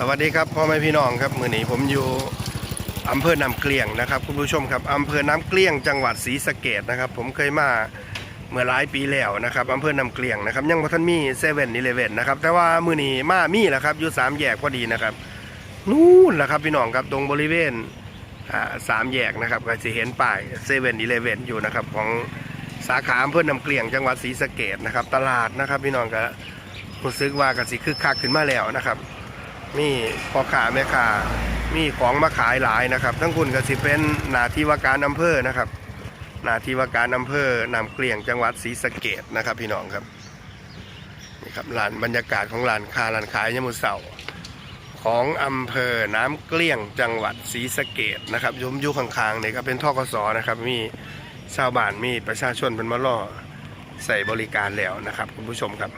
สวัสดีครับพ่อแม่พี่น้องครับมือนี้ผมอยู่อำเภอน้ำเกลียงนะครับคุณผู้ชมครับอำเภอน้ำเกลียงจังหวัดศรีสะเกดนะครับ ผมเคยมาเมื่อหลายปีแล้วนะครับอำเภอน้ำเกลียงนะครับยังบ่ทันมีเซเว่นอีเลเว่นนะครับแต่ว่ามือนี้มามีแล้วครับอยู่สามแยกพอดีนะครับนู่นแหละครับพี่น้องครับตรงบริเวณสามแยกนะครับก็จะเห็นป้ายเซเว่นอีเลเว่นอยู่นะครับของสาขาอำเภอน้ำเกลียงจังหวัดศรีสะเกดนะครับตลาดนะครับพี่น้องก็รู้สึกว่ากสิคึกคักขึ้นมาแล้วนะครับ มีพ่อค้าแม่ค้ามีของมาขายหลายนะครับ ทั้งคุณก็สิเป็นนาทีวาการอำเภอนะครับนาทีวาการอำเภอนำเกลียงจังหวัดศรีสะเกดนะครับพี่น้องครับนี่ครับลานบรรยากาศของลานค้าลานขายยมุเสาของอำเภอน้ำเกลี้ยงจังหวัดศรีสะเกดนะครับยมยู่ข้างๆนี่ก็เป็นท่อกสอนะครับมีชาวบ้านมีประชาชนเป็นมาล่อใส่บริการแล้วนะครับคุณผู้ชมครับ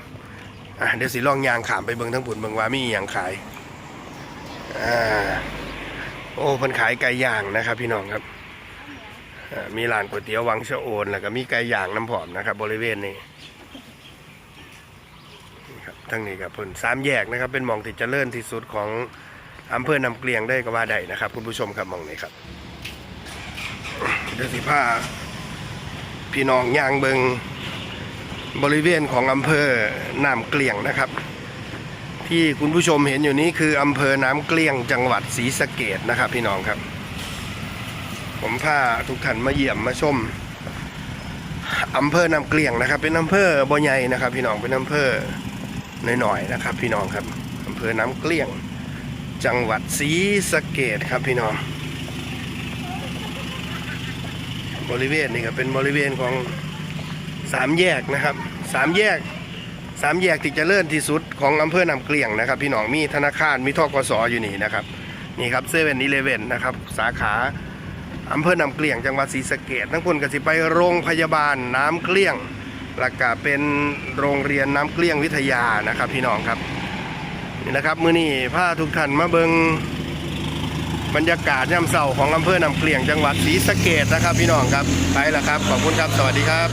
เดี๋ยวสิลองยางขามไปเบิงทั้งปุ่นเบิงว่ามีอย่างขาย อ่าโอ้เพิ่นขายไก่ย่างนะครับ พี่น้องครับมีร้านก๋วยเตี๋ยววังชะโอนแล้วก็มีไก่ย่างน้ำผอมนะครับ บริเวณนี้ครับทั้งนี้ครับเพิ่นสามแยกนะครับ เป็นมองที่เจริญที่สุดของอำเภอนำเกลียงได้ก็ว่าได้นะครับคุณผู้ชมครับมองนี้ครับเดี๋ยวสิพาพี่น้องย่างเบิงบริเวณของอำเภอนำเกลียงนะครับ ที่คุณผู้ชมเห็นอยู่นี้คืออำเภอน้ำเกลี้ยงจังหวัดศรีสะเกดนะครับพี่น้องครับ ผมพาทุกท่านมาเยี่ยมมาชมอำเภอน้ำเกลี้ยงนะครับ เป็นอำเภอบ่ใหญ่นะครับ พี่น้องเป็นอำเภอหน่อยๆนะครับ พี่น้องครับอำเภอน้ำเกลี้ยงจังหวัดศรีสะเกดครับพี่น้อง บริเวณนี้ก็เป็นบริเวณของสามแยกนะครับสามแยก สามแยกที่เจริญที่สุดของอำเภอนำเกลียงนะครับพี่น้องมีธนาคารมีทกสอยู่นี่นะครับนี่ครับเซเว่นอีเลเว่นนะครับสาขาอำเภอนำเกลียงจังหวัดศรีสะเกดทั้งคนก็สิไปโรงพยาบาลน้ำเกลี้ยงแล้วก็เป็นโรงเรียนน้ำเกลี้ยงวิทยานะครับพี่น้องครับนี่นะครับมื้อนี้พาทุกท่านมาเบิงบรรยากาศย่ำเสาของอำเภอนำเกลียงจังหวัดศรีสะเกดนะครับพี่น้องครับไปแล้วครับขอบคุณครับสวัสดีครับ